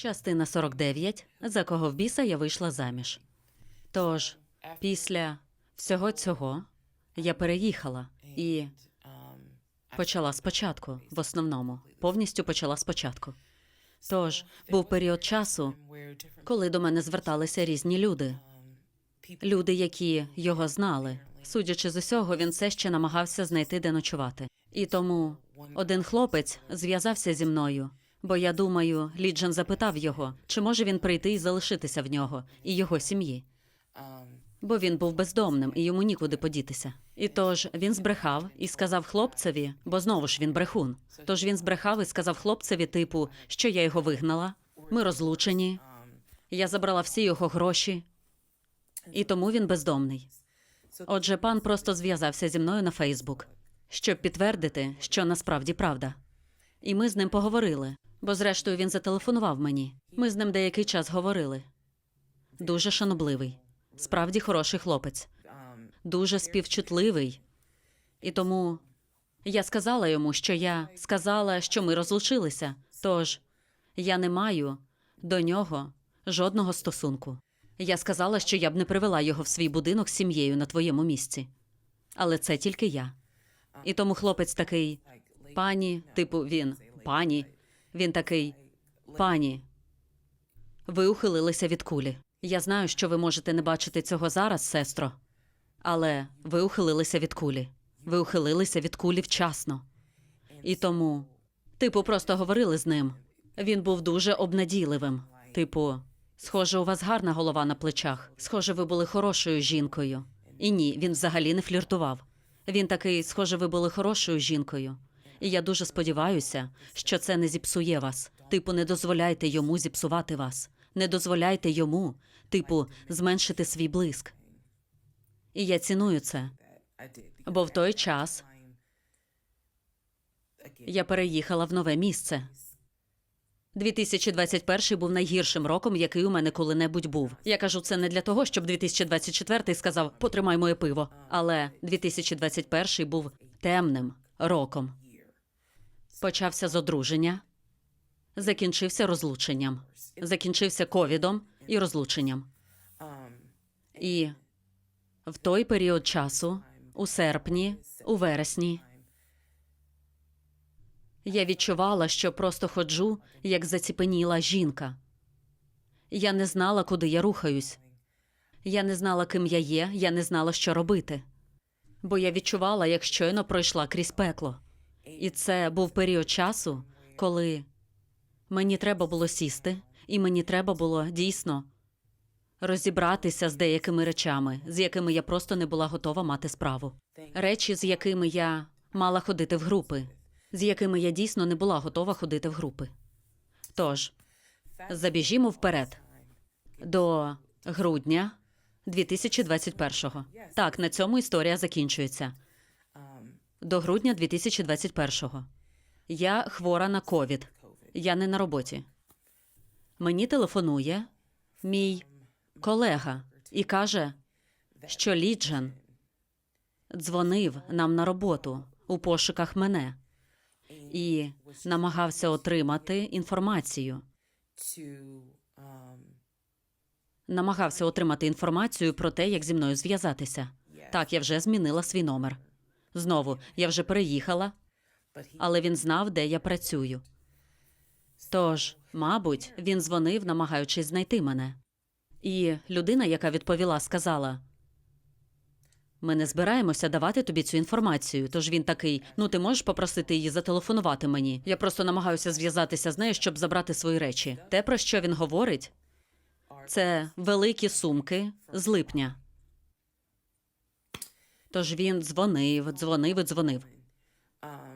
Частина 49. За кого в біса я вийшла заміж. Тож, після всього цього я переїхала і почала спочатку, в основному, повністю почала спочатку. Тож, був період часу, коли до мене зверталися різні люди. Люди, які його знали. Судячи з усього, він все ще намагався знайти, де ночувати. І тому один хлопець зв'язався зі мною, бо я думаю, Ліджен запитав його, чи може він прийти і залишитися в нього і його сім'ї. Бо він був бездомним і йому нікуди подітися. І тож він збрехав і сказав хлопцеві, бо знову ж він брехун. Тож він збрехав і сказав хлопцеві, типу, що я його вигнала, ми розлучені, я забрала всі його гроші, і тому він бездомний. Отже, пан просто зв'язався зі мною на Фейсбук, щоб підтвердити, що насправді правда. І ми з ним поговорили, бо зрештою він зателефонував мені. Ми з ним деякий час говорили. Дуже шанобливий, справді хороший хлопець, дуже співчутливий. І тому я сказала йому, що я сказала, що ми розлучилися. Тож я не маю до нього жодного стосунку. Я сказала, що я б не привела його в свій будинок з сім'єю на твоєму місці. Але це тільки я. І тому хлопець такий, пані, типу, він, пані. Він такий, пані. Ви ухилилися від кулі. Я знаю, що ви можете не бачити цього зараз, сестро. Але ви ухилилися від кулі. Ви ухилилися від кулі вчасно. І тому, типу, просто говорили з ним. Він був дуже обнадійливим. Типу, схоже, у вас гарна голова на плечах. Схоже, ви були хорошою жінкою. І ні, він взагалі не фліртував. Він такий, схоже, ви були хорошою жінкою. І я дуже сподіваюся, що це не зіпсує вас. Типу, не дозволяйте йому зіпсувати вас. Не дозволяйте йому, типу, зменшити свій блиск. І я ціную це. Бо в той час я переїхала в нове місце. 2021 був найгіршим роком, який у мене коли-небудь був. Я кажу це не для того, щоб 2024 сказав потримай моє пиво. Але 2021 був темним роком. Почався з одруження, закінчився розлученням, закінчився ковідом і розлученням. І в той період часу, у серпні, у вересні, я відчувала, що просто ходжу, як заціпеніла жінка. Я не знала, куди я рухаюсь. Я не знала, ким я є, я не знала, що робити. Бо я відчувала, як щойно пройшла крізь пекло. І це був період часу, коли мені треба було сісти, і мені треба було дійсно розібратися з деякими речами, з якими я просто не була готова мати справу. Речі, з якими я мала ходити в групи, з якими я дійсно не була готова ходити в групи. Тож, забіжімо вперед до грудня 2021-го. Так, на цьому історія закінчується. До грудня 2021-го. Я хвора на ковід. Я не на роботі. Мені телефонує мій колега і каже, що Ліджен дзвонив нам на роботу у пошуках мене і намагався отримати інформацію. Намагався отримати інформацію про те, як зі мною зв'язатися. Так, я вже змінила свій номер. Знову, я вже переїхала, але він знав, де я працюю. Тож, мабуть, він дзвонив, намагаючись знайти мене. І людина, яка відповіла, сказала: Ми не збираємося давати тобі цю інформацію. Тож він такий: ну ти можеш попросити її зателефонувати мені. Я просто намагаюся зв'язатися з нею, щоб забрати свої речі. Те, про що він говорить, це великі сумки з липня. Тож він дзвонив, дзвонив і дзвонив.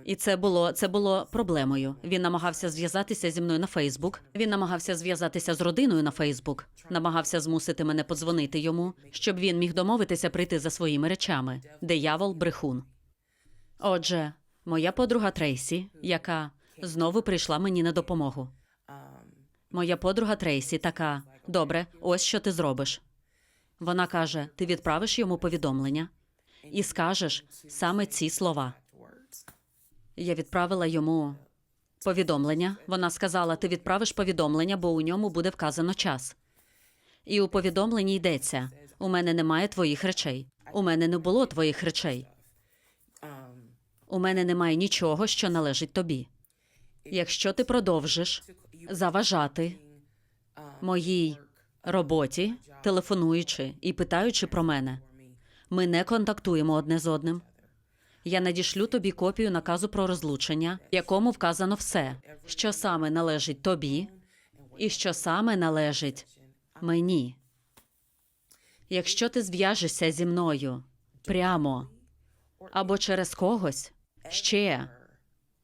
І це було це було проблемою. Він намагався зв'язатися зі мною на Фейсбук. Він намагався зв'язатися з родиною на Фейсбук, намагався змусити мене подзвонити йому, щоб він міг домовитися прийти за своїми речами. Диявол брехун. Отже, моя подруга Трейсі, яка знову прийшла мені на допомогу. Моя подруга Трейсі така: добре, ось що ти зробиш. Вона каже: ти відправиш йому повідомлення і скажеш саме ці слова. Я відправила йому Повідомлення. Вона сказала: ти відправиш повідомлення, бо у ньому буде вказано час. І у повідомленні йдеться: у мене немає твоїх речей. У мене не було твоїх речей. У мене немає нічого, що належить тобі. Якщо ти продовжиш заважати моїй роботі, телефонуючи і питаючи про мене, ми не контактуємо одне з одним. Я надішлю тобі копію наказу про розлучення, в якому вказано все, що саме належить тобі, і що саме належить мені. Якщо ти зв'яжешся зі мною прямо або через когось ще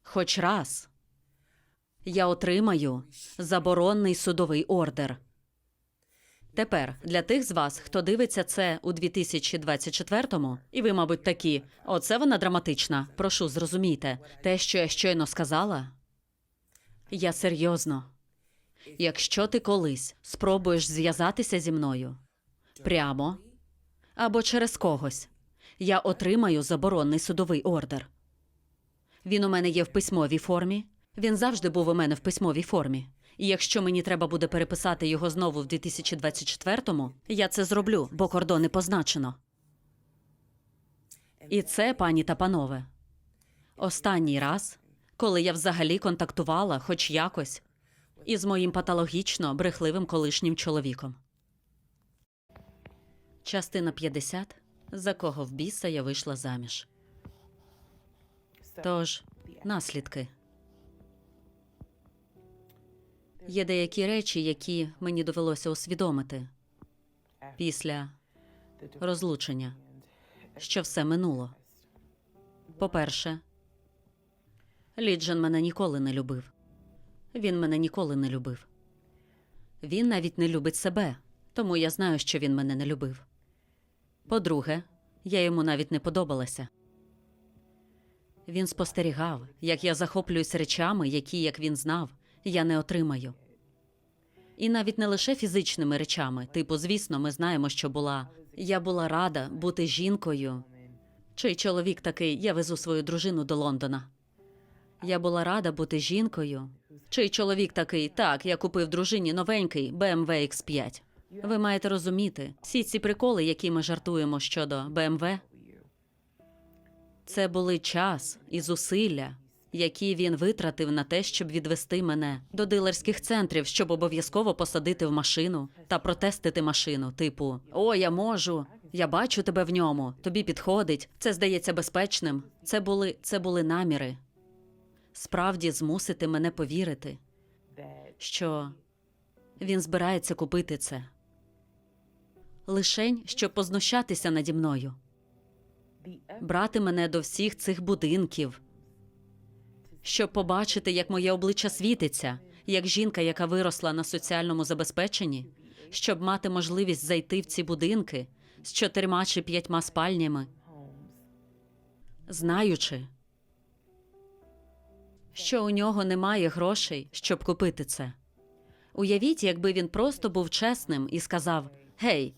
хоч раз, я отримаю заборонний судовий ордер. Тепер для тих з вас, хто дивиться це у 2024-му, і ви, мабуть, такі, оце вона драматична. Прошу, зрозумійте, те, що я щойно сказала, я серйозно. Якщо ти колись спробуєш зв'язатися зі мною прямо або через когось, я отримаю заборонний судовий ордер. Він у мене є в письмовій формі. Він завжди був у мене в письмовій формі. І якщо мені треба буде переписати його знову в 2024-му, я це зроблю, бо кордони позначено. І це, пані та панове, останній раз, коли я взагалі контактувала, хоч якось, із моїм патологічно брехливим колишнім чоловіком. Частина 50. За кого в біса я вийшла заміж. Тож, наслідки. Є деякі речі, які мені довелося усвідомити після розлучення, що все минуло. По-перше, Ліджен мене ніколи не любив. Він мене ніколи не любив. Він навіть не любить себе, тому я знаю, що він мене не любив. По-друге, я йому навіть не подобалася. Він спостерігав, як я захоплююсь речами, які, як він знав, я не отримаю. І навіть не лише фізичними речами, типу, звісно, ми знаємо, що була. Я була рада бути жінкою. Чий чоловік такий, я везу свою дружину до Лондона. Я була рада бути жінкою. Чий чоловік такий, так, я купив дружині новенький BMW X5. Ви маєте розуміти, всі ці приколи, які ми жартуємо щодо BMW, це були час і зусилля, які він витратив на те, щоб відвести мене до дилерських центрів, щоб обов'язково посадити в машину та протестити машину, типу: О, я можу, я бачу тебе в ньому, тобі підходить, це здається безпечним. Це були, це були наміри. Справді змусити мене повірити, що він збирається купити це. Лишень, щоб познущатися наді мною, брати мене до всіх цих будинків, щоб побачити, як моє обличчя світиться, як жінка, яка виросла на соціальному забезпеченні, щоб мати можливість зайти в ці будинки з чотирма чи п'ятьма спальнями, знаючи, що у нього немає грошей, щоб купити це. Уявіть, якби він просто був чесним і сказав: Гей,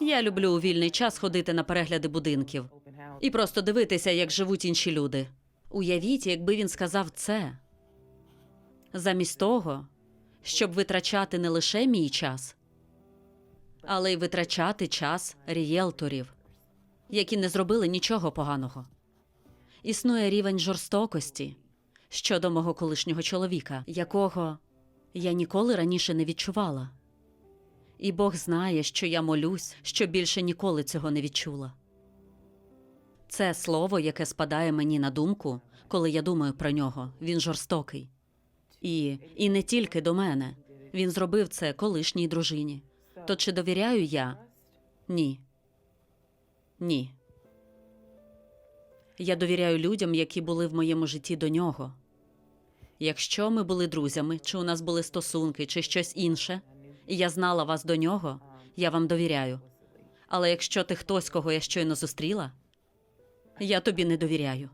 я люблю у вільний час ходити на перегляди будинків і просто дивитися, як живуть інші люди. Уявіть, якби він сказав це. Замість того, щоб витрачати не лише мій час, але й витрачати час рієлторів, які не зробили нічого поганого. Існує рівень жорстокості щодо мого колишнього чоловіка, якого я ніколи раніше не відчувала. І Бог знає, що я молюсь, що більше ніколи цього не відчула. Це слово, яке спадає мені на думку, коли я думаю про нього, він жорстокий. І, і не тільки до мене. Він зробив це колишній дружині. То чи довіряю я? Ні. Ні. Я довіряю людям, які були в моєму житті до нього. Якщо ми були друзями, чи у нас були стосунки, чи щось інше, і я знала вас до нього, я вам довіряю. Але якщо ти хтось, кого я щойно зустріла, я тобі не довіряю.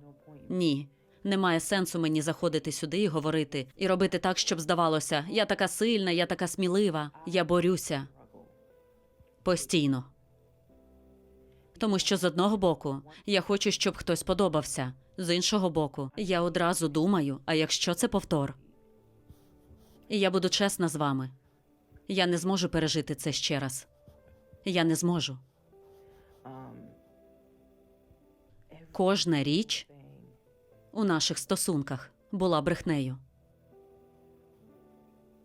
Ні. Немає сенсу мені заходити сюди і говорити, і робити так, щоб здавалося, я така сильна, я така смілива, я борюся постійно. Тому що з одного боку я хочу, щоб хтось подобався, з іншого боку, я одразу думаю: а якщо це повтор, І я буду чесна з вами. Я не зможу пережити це ще раз. Я не зможу. Кожна річ у наших стосунках була брехнею.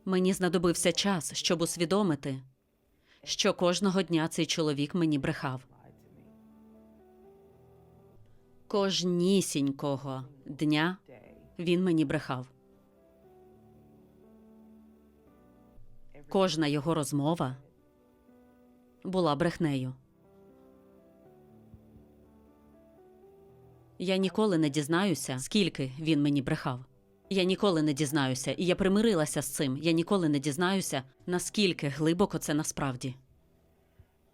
Мені знадобився час, щоб усвідомити, що кожного дня цей чоловік мені брехав. Кожнісінького дня він мені брехав. Кожна його розмова була брехнею. Я ніколи не дізнаюся, скільки він мені брехав. Я ніколи не дізнаюся, і я примирилася з цим. Я ніколи не дізнаюся, наскільки глибоко це насправді.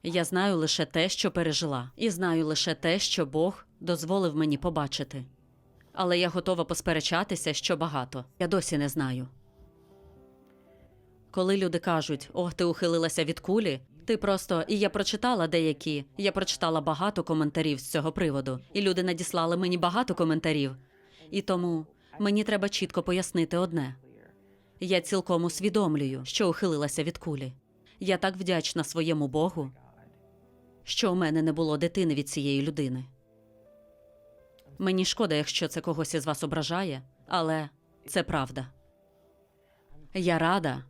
Я знаю лише те, що пережила, і знаю лише те, що Бог дозволив мені побачити. Але я готова посперечатися, що багато. Я досі не знаю. Коли люди кажуть, ох, ти ухилилася від кулі, ти просто і я прочитала деякі. Я прочитала багато коментарів з цього приводу, і люди надіслали мені багато коментарів. І тому мені треба чітко пояснити одне: я цілком усвідомлюю, що ухилилася від кулі. Я так вдячна своєму Богу, що у мене не було дитини від цієї людини. Мені шкода, якщо це когось із вас ображає, але це правда. Я рада,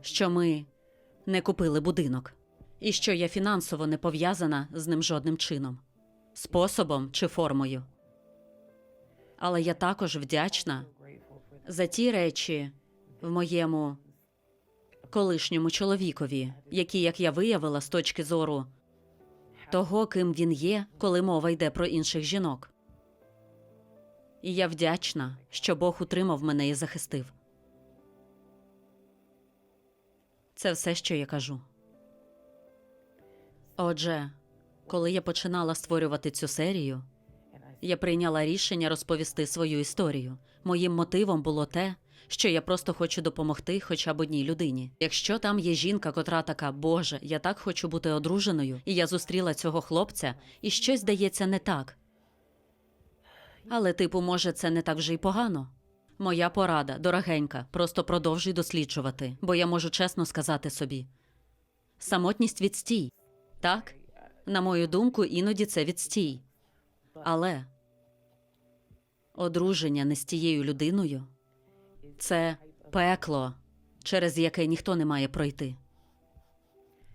що ми не купили будинок, і що я фінансово не пов'язана з ним жодним чином, способом чи формою. Але я також вдячна за ті речі в моєму колишньому чоловікові, які, як я виявила, з точки зору того, ким він є, коли мова йде про інших жінок. І я вдячна, що Бог утримав мене і захистив. Це все, що я кажу. Отже, коли я починала створювати цю серію, я прийняла рішення розповісти свою історію. Моїм мотивом було те, що я просто хочу допомогти хоча б одній людині. Якщо там є жінка, котра така, Боже, я так хочу бути одруженою, і я зустріла цього хлопця, і щось здається не так. Але, типу, може, це не так вже й погано. Моя порада, дорогенька, просто продовжуй досліджувати, бо я можу чесно сказати собі: самотність відстій. Так, на мою думку, іноді це відстій. Але одруження не з тією людиною це пекло, через яке ніхто не має пройти.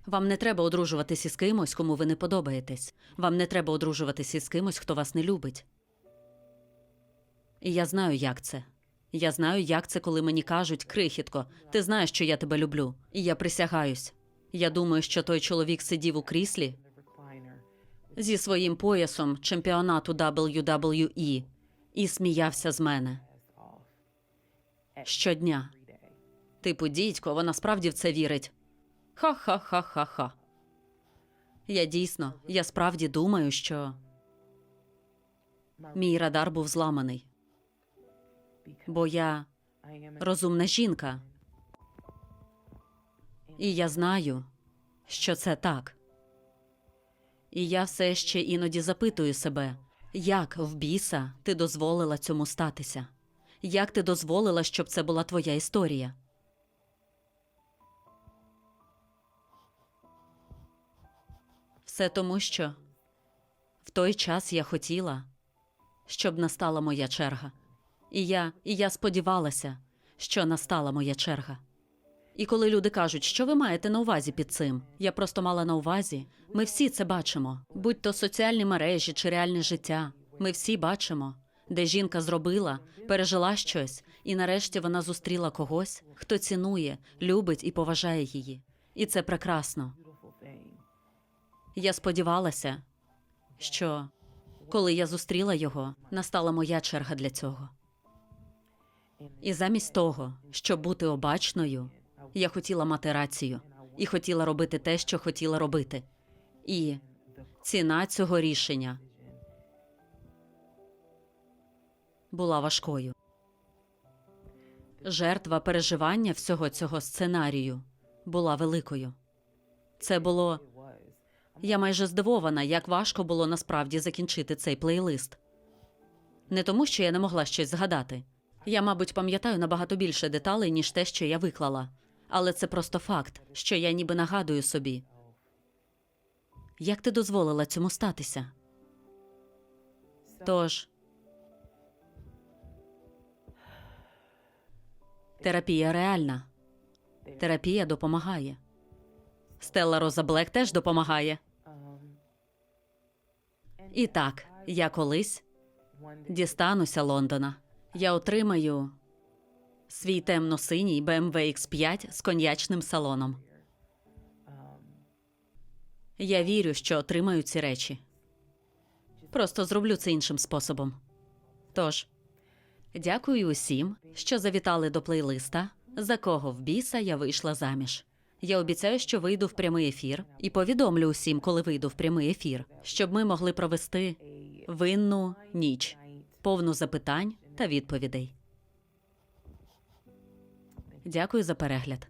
Вам не треба одружуватись із кимось, кому ви не подобаєтесь. Вам не треба одружуватись із кимось, хто вас не любить. І я знаю, як це. Я знаю, як це, коли мені кажуть, крихітко, ти знаєш, що я тебе люблю. І я присягаюсь. Я думаю, що той чоловік сидів у кріслі зі своїм поясом чемпіонату WWE і сміявся з мене щодня. Типу, дідько, вона справді в це вірить. Ха-ха-ха-ха-ха. Я дійсно, я справді думаю, що мій радар був зламаний, бо я розумна жінка. І я знаю, що це так. І я все ще іноді запитую себе, як в біса ти дозволила цьому статися? Як ти дозволила, щоб це була твоя історія? Все тому, що в той час я хотіла, щоб настала моя черга. І я, і я сподівалася, що настала моя черга. І коли люди кажуть, що ви маєте на увазі під цим, я просто мала на увазі. Ми всі це бачимо, будь то соціальні мережі чи реальне життя. Ми всі бачимо, де жінка зробила, пережила щось, і нарешті вона зустріла когось, хто цінує, любить і поважає її. І це прекрасно. Я сподівалася, що коли я зустріла його, настала моя черга для цього. І замість того, щоб бути обачною, я хотіла мати рацію і хотіла робити те, що хотіла робити. І ціна цього рішення була важкою. Жертва переживання всього цього сценарію була великою. Це було. Я майже здивована, як важко було насправді закінчити цей плейлист. Не тому, що я не могла щось згадати. Я, мабуть, пам'ятаю набагато більше деталей, ніж те, що я виклала. Але це просто факт, що я ніби нагадую собі. Як ти дозволила цьому статися? Тож. Терапія реальна. Терапія допомагає. Стелла Роза Блек теж допомагає. І так, я колись дістануся Лондона. Я отримаю свій темно-синій BMW X5 з коньячним салоном. Я вірю, що отримаю ці речі. Просто зроблю це іншим способом. Тож, дякую усім, що завітали до плейлиста, за кого в біса я вийшла заміж. Я обіцяю, що вийду в прямий ефір і повідомлю усім, коли вийду в прямий ефір, щоб ми могли провести винну ніч, повну запитань та відповідей. Дякую за перегляд.